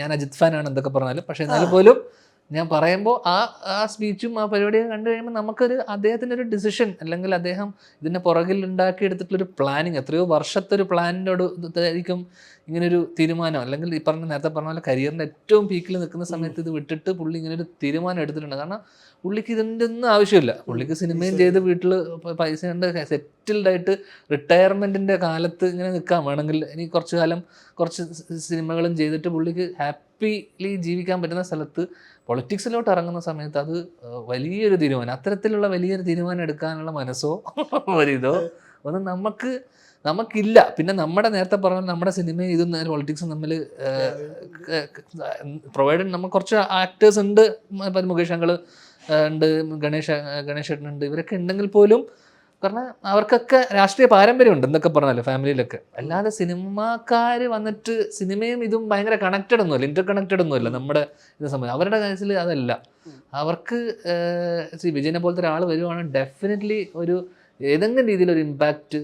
ഞാൻ അജിത് ഫാനാണ് എന്തൊക്കെ പറഞ്ഞാലും. പക്ഷെ എന്നാലും പോലും ഞാൻ പറയുമ്പോൾ ആ ആ സ്പീച്ചും ആ പരിപാടിയൊക്കെ കണ്ടു കഴിയുമ്പോൾ നമുക്കൊരു അദ്ദേഹത്തിന്റെ ഒരു ഡിസിഷൻ അല്ലെങ്കിൽ അദ്ദേഹം ഇതിന്റെ പുറകിൽ ഉണ്ടാക്കിയെടുത്തിട്ടുള്ളൊരു പ്ലാനിങ് എത്രയോ വർഷത്തെ ഒരു പ്ലാനിന്റെ ആയിരിക്കും ഇങ്ങനൊരു തീരുമാനം. അല്ലെങ്കിൽ ഈ പറഞ്ഞ നേരത്തെ പറഞ്ഞ പോലെ കരിയറിന്റെ ഏറ്റവും പീക്കിൽ നിൽക്കുന്ന സമയത്ത് ഇത് വിട്ടിട്ട് പുള്ളി ഇങ്ങനെ ഒരു തീരുമാനം എടുത്തിട്ടുണ്ട്. കാരണം പുള്ളിക്ക് ഇതിന്റെ ഒന്നും ആവശ്യമില്ല. പുള്ളിക്ക് സിനിമയും ചെയ്ത് വീട്ടിൽ പൈസ സെറ്റിൽഡ് ആയിട്ട് റിട്ടയർമെന്റിന്റെ കാലത്ത് ഇങ്ങനെ നിൽക്കാൻ വേണമെങ്കിൽ ഇനി കുറച്ച് കാലം കുറച്ച് സിനിമകളും ചെയ്തിട്ട് പുള്ളിക്ക് ഹാപ്പിലി ജീവിക്കാൻ പറ്റുന്ന സ്ഥലത്ത് പൊളിറ്റിക്സിലോട്ട് ഇറങ്ങുന്ന സമയത്ത് അത് വലിയൊരു തീരുമാനം അത്തരത്തിലുള്ള വലിയൊരു തീരുമാനം എടുക്കാനുള്ള മനസ്സോ ഒരിതോ ഒന്നും നമുക്ക് നമുക്കില്ല. പിന്നെ നമ്മുടെ നേരത്തെ പറഞ്ഞ നമ്മുടെ സിനിമയും ഇതും പൊളിറ്റിക്സും തമ്മിൽ പ്രൊവൈഡ് നമ്മൾ കുറച്ച് ആക്ടേഴ്സ് ഉണ്ട്. മുകേഷ് അങ്കിൾ ഉണ്ട് ഗണേഷ് ഗണേഷ് ഉണ്ട്. ഇവരൊക്കെ ഉണ്ടെങ്കിൽ പോലും കാരണം അവർക്കൊക്കെ രാഷ്ട്രീയ പാരമ്പര്യമുണ്ട് എന്തൊക്കെ പറഞ്ഞാലും ഫാമിലിയിലൊക്കെ. അല്ലാതെ സിനിമാക്കാർ വന്നിട്ട് സിനിമയും ഇതും ഭയങ്കര കണക്റ്റഡ് ഒന്നുമല്ല ഇന്റർ കണക്റ്റഡ് ഒന്നുമല്ല നമ്മുടെ ഇത് സംബന്ധിച്ച് അവരുടെ കാര്യത്തിൽ അതല്ല. അവർക്ക് വിജയനെ പോലത്തെ ഒരാൾ വരുവാണെങ്കിൽ ഡെഫിനറ്റ്ലി ഒരു ഏതെങ്കിലും രീതിയിൽ ഒരു ഇമ്പാക്റ്റ്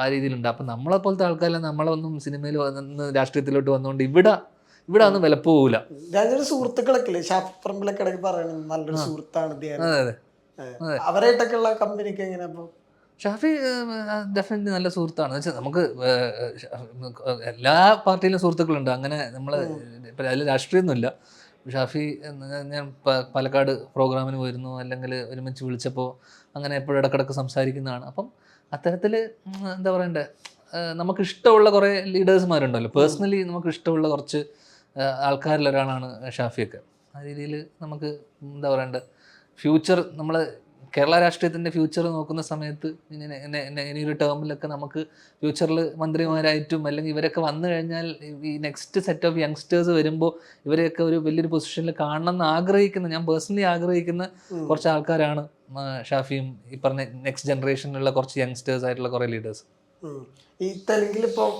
ആ രീതിയിലുണ്ട്. അപ്പം നമ്മളെ പോലത്തെ ആൾക്കാരെല്ലാം നമ്മളൊന്നും സിനിമയിൽ വന്ന് രാഷ്ട്രീയത്തിലോട്ട് വന്നുകൊണ്ട് ഇവിടെ ഇവിടെ ഒന്നും വിലപ്പോവില്ല രാജയുടെ സുഹൃത്തുക്കളൊക്കെ ഷാഫിപ്പറമ്പിലൊക്കെ പറയണം നല്ലൊരു സുഹൃത്താണ് അതെ അതെ. ഏ. അവരായിട്ടൊക്കെ ഉള്ള കമ്പനിക്ക് എങ്ങനെ അപ്പൊ? ഷാഫി ഡെഫിനറ്റ്ലി നല്ല സുഹൃത്താണ്. വെച്ചാൽ നമുക്ക് എല്ലാ പാർട്ടിയിലും സുഹൃത്തുക്കളുണ്ട്. അങ്ങനെ നമ്മൾ ഇപ്പം അതിൽ രാഷ്ട്രീയമൊന്നുമില്ല ഷാഫി ഞാൻ പാലക്കാട് പ്രോഗ്രാമിന് പോയിരുന്നു. അല്ലെങ്കിൽ ഒരുമിച്ച് വിളിച്ചപ്പോൾ അങ്ങനെ എപ്പോഴും ഇടക്കിടക്ക് സംസാരിക്കുന്നതാണ്. അപ്പം അത്തരത്തിൽ എന്താ പറയണ്ടേ? നമുക്ക് ഇഷ്ടമുള്ള കുറേ ലീഡേഴ്സ്മാരുണ്ടല്ലോ. പേഴ്സണലി നമുക്ക് ഇഷ്ടമുള്ള കുറച്ച് ആൾക്കാരിലൊരാളാണ് ഷാഫിയൊക്കെ. ആ രീതിയിൽ നമുക്ക് എന്താ പറയണ്ടേ? ഫ്യൂച്ചർ നമ്മൾ കേരള രാഷ്ട്രീയത്തിന്റെ ഫ്യൂച്ചർ നോക്കുന്ന സമയത്ത് ഇനി ഒരു ടേമിലൊക്കെ നമുക്ക് ഫ്യൂച്ചറിൽ മന്ത്രിമാരായിട്ടും അല്ലെങ്കിൽ ഇവരൊക്കെ വന്നു കഴിഞ്ഞാൽ ഈ നെക്സ്റ്റ് സെറ്റ് ഓഫ് യങ്സ്റ്റേഴ്സ് വരുമ്പോൾ ഇവരെയൊക്കെ ഒരു വലിയൊരു പൊസിഷനിൽ കാണണം എന്ന് ആഗ്രഹിക്കുന്ന ഞാൻ പേഴ്സണലി ആഗ്രഹിക്കുന്ന കുറച്ച് ആൾക്കാരാണ് ഷാഫിയും ഈ പറഞ്ഞ നെക്സ്റ്റ് ജനറേഷനിലുള്ള കുറച്ച് യങ്സ്റ്റേഴ്സ് ആയിട്ടുള്ള കുറേ ലീഡേഴ്സ്. ഈ തെലുങ്കിൽ ഇപ്പോൾ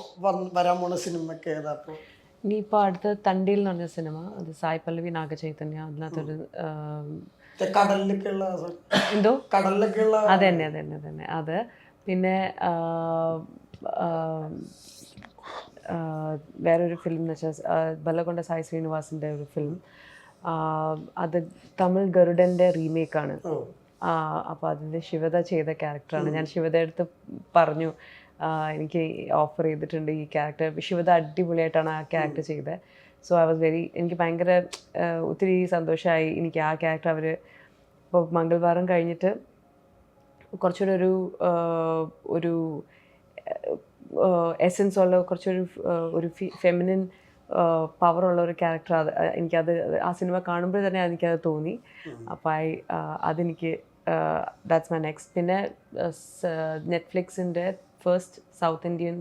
വരാൻ പോണ സിനിമയൊക്കെ ഏതാ അപ്പൊ ഇനിയിപ്പോൾ അടുത്ത തണ്ടിയിൽ എന്ന് പറഞ്ഞ സിനിമ അത് സായ് പല്ലവി നാഗചൈതന്യ അതിനകത്തൊരു മറ്റേ എന്തോ? കടലിലൊക്കെ ഉള്ള അത് തന്നെ അത് തന്നെ അത് തന്നെ അത് പിന്നെ വേറൊരു ഫിലിം എന്ന് വെച്ചാൽ ബല്ലകൊണ്ട സായി ശ്രീനിവാസിന്റെ ഒരു ഫിലിം അത് തമിഴ് ഗരുഡന്റെ റീമേക്കാണ്. അപ്പോൾ അതിന്റെ ശിവത ചെയ്ത ക്യാരക്ടറാണ് ഞാൻ ശിവത അടുത്ത് പറഞ്ഞു എനിക്ക് ഓഫർ ചെയ്തിട്ടുണ്ട് ഈ ക്യാരക്ടർ ശിവത അടിപൊളിയായിട്ടാണ് ആ ക്യാരക്ടർ ചെയ്തത് സോ ഐ വാസ് വെരി എനിക്ക് ഭയങ്കര ഒത്തിരി സന്തോഷമായി എനിക്ക് ആ ക്യാരക്ടർ അവർ ഇപ്പോൾ മംഗൾവാരം കഴിഞ്ഞിട്ട് കുറച്ചുകൂടെ ഒരു ഒരു എസെൻസ് ഉള്ള കുറച്ചൊരു ഒരു ഫെമിനിൻ പവർ ഉള്ള ഒരു ക്യാരക്ടർ അത് എനിക്കത് ആ സിനിമ കാണുമ്പോൾ തന്നെ എനിക്കത് തോന്നി. അപ്പോൾ ഐ അതെനിക്ക് ദാറ്റ്സ് മൈ നെക്സ്റ്റ് പിന്നെ നെറ്റ്ഫ്ലിക്സിന്റെ first south Indian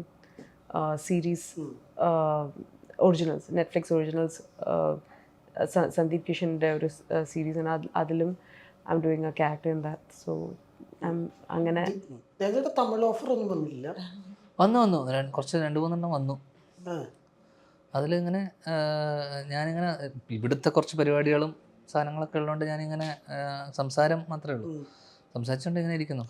series originals Netflix originals Sandeep കിഷന്റെ ഒരു സീരീസ് ആണ്. അതിലും I'm doing a character in that so അങ്ങനെ തമിഴ് ഓഫർ ഒന്നും വന്നില്ല. വന്നു വന്നു. കുറച്ച് രണ്ട് മൂന്നെണ്ണം വന്നു. അതിലിങ്ങനെ ഞാനിങ്ങനെ ഇവിടുത്തെ കുറച്ച് പരിപാടികളും സാധനങ്ങളൊക്കെ ഉള്ളതുകൊണ്ട് ഞാനിങ്ങനെ സംസാരം മാത്രമേ ഉള്ളൂ. സംസാരിച്ചുകൊണ്ട് ഇങ്ങനെ ഇരിക്കുന്നു.